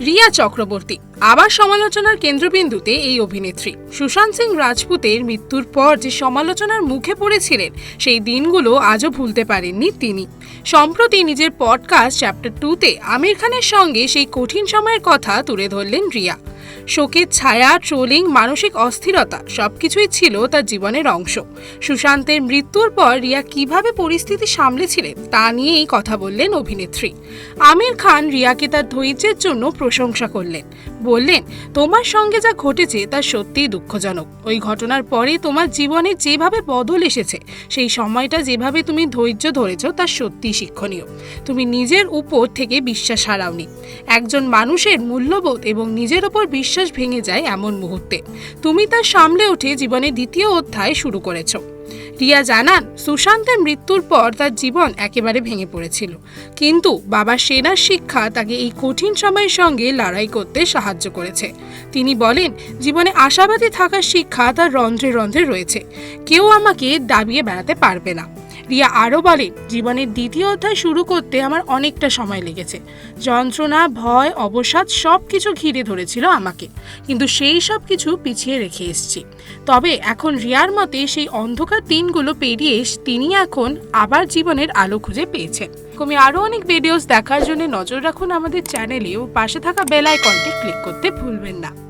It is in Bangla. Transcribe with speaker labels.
Speaker 1: রিয়া চক্রবর্তী, আবার সমালোচনার কেন্দ্রবিন্দুতে এই অভিনেত্রী। সুশান্ত সিং রাজপুতের মৃত্যুর পর যে সমালোচনার মুখে পড়েছিলেন, সেই দিনগুলো আজও ভুলতে পারেননি তিনি। সম্প্রতি নিজের পডকাস্ট চ্যাপ্টার টুতে আমির খানের সঙ্গে সেই কঠিন সময়ের কথা তুলে ধরলেন রিয়া। শোকের ছায়া, ট্রোলিং, মানসিক অস্থিরতা, সবকিছুই ছিল তার জীবনের অংশ। সুশান্তের মৃত্যুর পর রিয়া কীভাবে পরিস্থিতি সামলেছিলেন, তা নিয়েই কথা বললেন অভিনেত্রী। আমির খান রিয়াকে তার ধৈর্যের জন্য প্রশংসা করলেন। বললেন, তোমার সঙ্গে যা ঘটেছে তা সত্যিই দুঃখজনক। ওই ঘটনার পরে তোমার জীবনে যেভাবে বদল এসেছে, সেই সময়টা যেভাবে তুমি ধৈর্য ধরেছ তা সত্যিই শিক্ষণীয়। তুমি নিজের উপর থেকে বিশ্বাস হারাওনি। একজন মানুষের মূল্যবোধ এবং নিজের ওপর বিশ্বাস ভেঙে যায় এমন মুহূর্তে। তুমি তার সামলে উঠে জীবনে দ্বিতীয় অধ্যায় শুরু করেছ। রিয়া জানান, সুশান্তের মৃত্যুর পর তার জীবন একেবারে ভেঙে পড়েছিল। কিন্তু বাবা সেনার শিক্ষা তাকে এই কঠিন সময়ের সঙ্গে লড়াই করতে সাহায্য করেছে। তিনি বলেন, জীবনে আশাবাদী থাকার শিক্ষা তার রন্ধ্রে রন্ধ্রে রয়েছে। কেউ আমাকে দাবিয়ে বেড়াতে পারবে না। রিয়া আরও বলে, জীবনের দ্বিতীয় অধ্যায় শুরু করতে আমার অনেকটা সময় লেগেছে। যন্ত্রণা, ভয়, অবসাদ সব কিছু ঘিরে ধরেছিল আমাকে। কিন্তু সেই সব কিছু পিছিয়ে রেখে এসেছি। তবে এখন রিয়ার মতে সেই অন্ধকার দিনগুলো পেরিয়ে তিনি এখন আবার জীবনের আলো খুঁজে পেয়েছেন। কমে আরও অনেক ভিডিওস দেখার জন্য নজর রাখুন আমাদের চ্যানেলে ও পাশে থাকা বেল আইকনটি ক্লিক করতে ভুলবেন না।